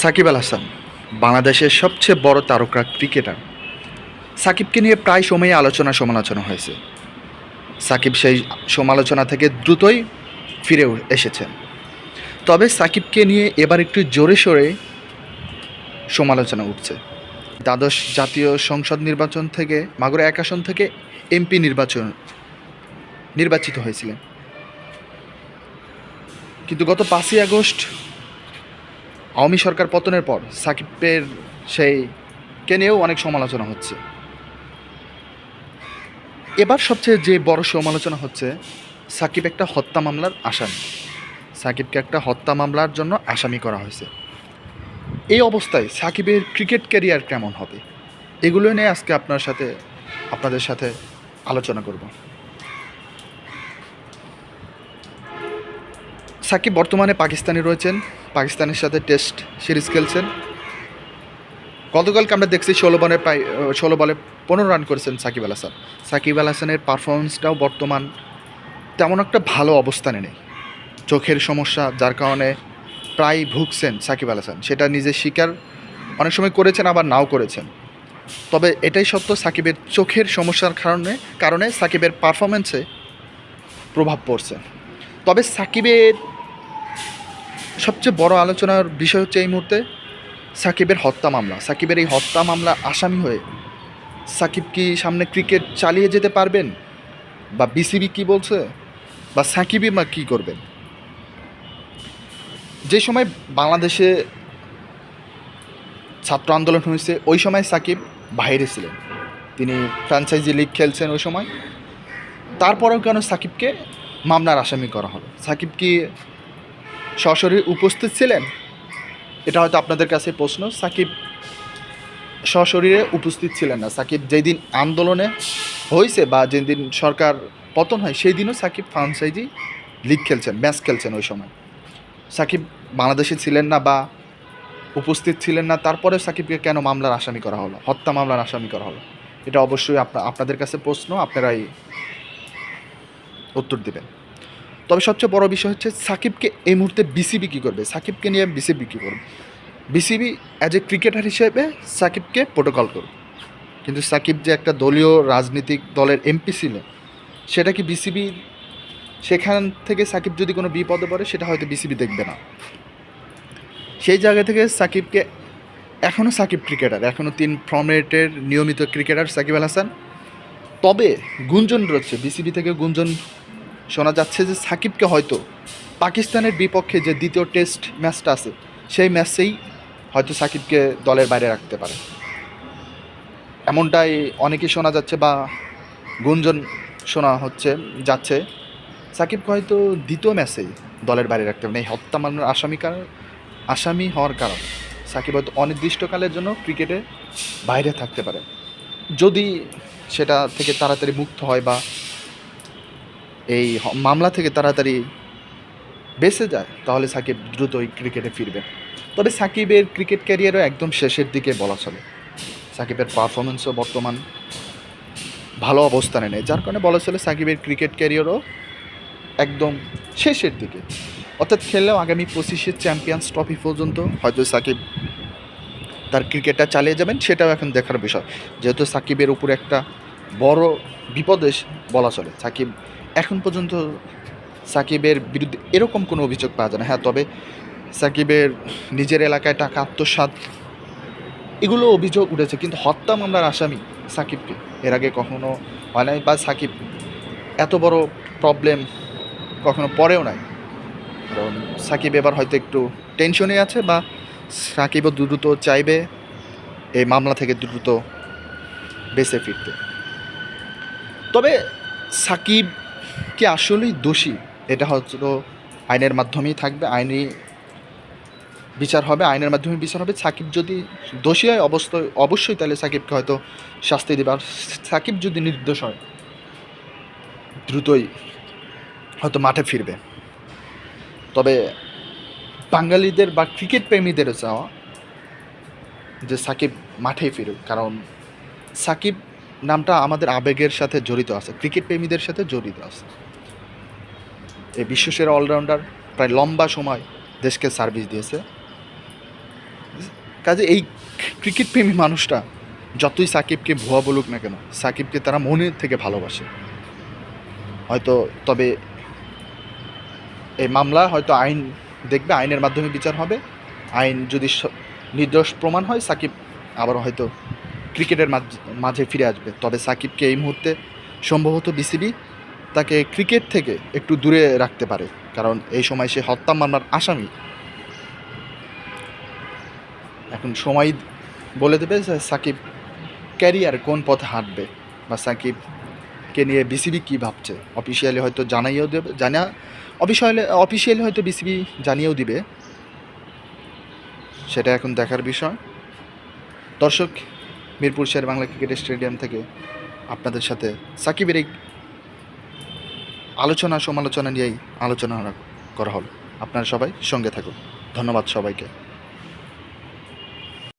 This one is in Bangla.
সাকিব আল হাসান, বাংলাদেশের সবচেয়ে বড় তারকা ক্রিকেটার। সাকিবকে নিয়ে প্রায় সময়ই আলোচনা সমালোচনা হয়েছে। সাকিব সেই সমালোচনা থেকে দ্রুতই ফিরে এসেছেন। তবে সাকিবকে নিয়ে এবার একটু জোরে সোরে সমালোচনা উঠছে। দ্বাদশ জাতীয় সংসদ নির্বাচন থেকে, মাগুরা এক আসন থেকে এমপি নির্বাচন নির্বাচিত হয়েছিলেন। কিন্তু গত পাঁচই আগস্ট আওয়ামী সরকার পতনের পর সাকিবের সেই কে নিয়েও অনেক সমালোচনা হচ্ছে। এবার সবচেয়ে যে বড় সমালোচনা হচ্ছে, সাকিব একটা হত্যা মামলার আসামি। সাকিবকে একটা হত্যা মামলার জন্য আসামি করা হয়েছে। এই অবস্থায় সাকিবের ক্রিকেট ক্যারিয়ার কেমন হবে? এগুলো নিয়ে আজকে আপনার সাথে, আপনাদের সাথে আলোচনা করব। সাকিব বর্তমানে পাকিস্তানে রয়েছেন, পাকিস্তানের সাথে টেস্ট সিরিজ খেলছেন। গতকালকে আমরা দেখছি ষোলো বলে প্রায় ষোলো বলে পনেরো রান করেছেন সাকিব আল হাসান। সাকিব আল হাসানের পারফরমেন্সটাও বর্তমান তেমন একটা ভালো অবস্থানে নেই। চোখের সমস্যা, যার কারণে প্রায় ভুগছেন সাকিব আল হাসান। সেটা নিজে স্বীকার অনেক সময় করেছেন, আবার নাও করেছেন। তবে এটাই সত্য, সাকিবের চোখের সমস্যার কারণে কারণে সাকিবের পারফরমেন্সে প্রভাব পড়ছে। তবে সাকিবের সবচেয়ে বড় আলোচনার বিষয় হচ্ছে এই মুহূর্তে সাকিবের হত্যা মামলা। সাকিবের এই হত্যা মামলা আসামি হয়ে সাকিব কি সামনে ক্রিকেট চালিয়ে যেতে পারবেন? বা বিসিবি কি বলছে? বা সাকিবই বা কী করবেন? যে সময় বাংলাদেশে ছাত্র আন্দোলন হয়েছে, ওই সময় সাকিব বাইরে ছিলেন। তিনি ফ্র্যাঞ্চাইজি লিগ খেলছেন ওই সময়। তারপরেও কেন সাকিবকে মামলার আসামি করা হলো? সাকিব কি সশরীরে উপস্থিত ছিলেন? এটা হয়তো আপনাদের কাছে প্রশ্ন। সাকিব সশরীরে উপস্থিত ছিলেন না। সাকিব যেদিন আন্দোলনে হয়েছে বা যেদিন সরকার পতন হয় সেই দিনও সাকিব ফ্রান্সাইজি লিগ খেলছেন, ম্যাচ খেলছেন ওই সময়। সাকিব বাংলাদেশে ছিলেন না বা উপস্থিত ছিলেন না, তারপরে সাকিবকে কেন মামলার আসামি করা হলো? হত্যা মামলার আসামি করা হলো? এটা অবশ্যই আপনা, আপনাদের কাছে প্রশ্ন, আপনারাই উত্তর দেবেন। তবে সবচেয়ে বড় বিষয় হচ্ছে সাকিবকে এই মুহূর্তে বিসিবি কী করবে? সাকিবকে নিয়ে বিসিবি কী করবে? বিসিবি অ্যাজ এ ক্রিকেটার হিসেবে সাকিবকে প্রোটোকল করবে। কিন্তু সাকিব যে একটা দলীয় রাজনৈতিক দলের এমপি ছিল, সেটা কি বিসিবি সেখান থেকে সাকিব যদি কোনো বিপদে পড়ে, সেটা হয়তো বিসিবি দেখবে না। সেই জায়গা থেকে সাকিবকে এখনও সাকিব ক্রিকেটার এখনও তিন ফর্মেটের নিয়মিত ক্রিকেটার সাকিব আল হাসান। তবে গুঞ্জন রয়েছে বিসিবি থেকে গুঞ্জন শোনা যাচ্ছে যে সাকিবকে হয়তো পাকিস্তানের বিপক্ষে যে দ্বিতীয় টেস্ট ম্যাচটা আছে, সেই ম্যাচেই হয়তো সাকিবকে দলের বাইরে রাখতে পারে। এমনটাই অনেকেই শোনা যাচ্ছে বা গুঞ্জন শোনা হচ্ছে, যাচ্ছে, সাকিবকে হয়তো দ্বিতীয় ম্যাচেই দলের বাইরে রাখতে পারে। এই হত্যা মামলার আসামি কারণ আসামি হওয়ার কারণ, সাকিব হয়তো অনির্দিষ্টকালের জন্য ক্রিকেটে বাইরে থাকতে পারে। যদি সেটা থেকে তাড়াতাড়ি মুক্ত হয় বা এই মামলা থেকে তাড়াতাড়ি বেঁচে যায়, তাহলে সাকিব দ্রুতই ক্রিকেটে ফিরবে। তবে সাকিবের ক্রিকেট ক্যারিয়ারও একদম শেষের দিকে বলা চলে। সাকিবের পারফরমেন্সও বর্তমান ভালো অবস্থানে নেই, যার কারণে বলা চলে সাকিবের ক্রিকেট ক্যারিয়ারও একদম শেষের দিকে। অর্থাৎ খেললেও আগামী পঁচিশের চ্যাম্পিয়ন্স ট্রফি পর্যন্ত হয়তো সাকিব তার ক্রিকেটটা চালিয়ে যাবেন, সেটাও এখন দেখার বিষয়। যেহেতু সাকিবের উপর একটা বড় বিপদ এস- বলা চলে, সাকিব এখন পর্যন্ত সাকিবের বিরুদ্ধে এরকম কোনো অভিযোগ পাওয়া যায় না। হ্যাঁ তবে সাকিবের নিজের এলাকায় টাকা আত্মসাৎ, এগুলো অভিযোগ উঠেছে। কিন্তু হত্যা মামলার আসামি সাকিবকে এর আগে কখনো হয় নাই বা সাকিব এত বড় প্রবলেম কখনো পরেও নাই। কারণ সাকিব এবার হয়তো একটু টেনশনে আছে বা সাকিবও দ্রুত চাইবে এই মামলা থেকে দ্রুত বেঁচে ফিরতে। তবে সাকিব কি আসলেই দোষী? এটা হয়তো আইনের মাধ্যমেই থাকবে, আইনি বিচার হবে, আইনের মাধ্যমে বিচার হবে। সাকিব যদি দোষী হয়, অবশ্যই অবশ্যই তাহলে সাকিবকে হয়তো শাস্তি দেবে। আর সাকিব যদি নির্দোষ হয়, দ্রুতই হয়তো মাঠে ফিরবে। তবে বাঙালিদের বা ক্রিকেট প্রেমীদের চাওয়া যে সাকিব মাঠে ফিরুক, কারণ সাকিব নামটা আমাদের আবেগের সাথে জড়িত আছে ক্রিকেট প্রেমীদের সাথে জড়িত আছে। এই বিশ্বসেরা অলরাউন্ডার প্রায় লম্বা সময় দেশকে সার্ভিস দিয়েছে। কাজে এই ক্রিকেট প্রেমী মানুষটা যতই সাকিবকে ভুয়া বলুক না কেন, সাকিবকে তারা মনের থেকে ভালোবাসে। হয়তো তবে এই মামলা হয়তো আইন দেখবে, আইনের মাধ্যমে বিচার হবে। আইন যদি নির্দোষ প্রমাণ হয়, সাকিব আবার হয়তো ক্রিকেটের মাঝে ফিরে আসবে। তবে সাকিবকে এই মুহূর্তে সম্ভবত বিসিবি তাকে ক্রিকেট থেকে একটু দূরে রাখতে পারে, কারণ এই সময় সে হত্যা মামলার আসামি। এখন সময় বলে দেবে যে সাকিব ক্যারিয়ার কোন পথে হাঁটবে বা সাকিবকে নিয়ে বিসিবি কী ভাবছে। অফিসিয়ালি হয়তো জানাইও দেবে, জানা, অফিসিয়ালি অফিসিয়ালি হয়তো বিসিবি জানিয়েও দিবে। সেটা এখন দেখার বিষয়। দর্শক, মিরপুর শের বাংলা ক্রিকেট স্টেডিয়াম থেকে আপনাদের সাথে সাকিবের এই আলোচনা সমালোচনা নিয়েই আলোচনা করা হলো। আপনারা সবাই সঙ্গে থাকুন। ধন্যবাদ সবাইকে।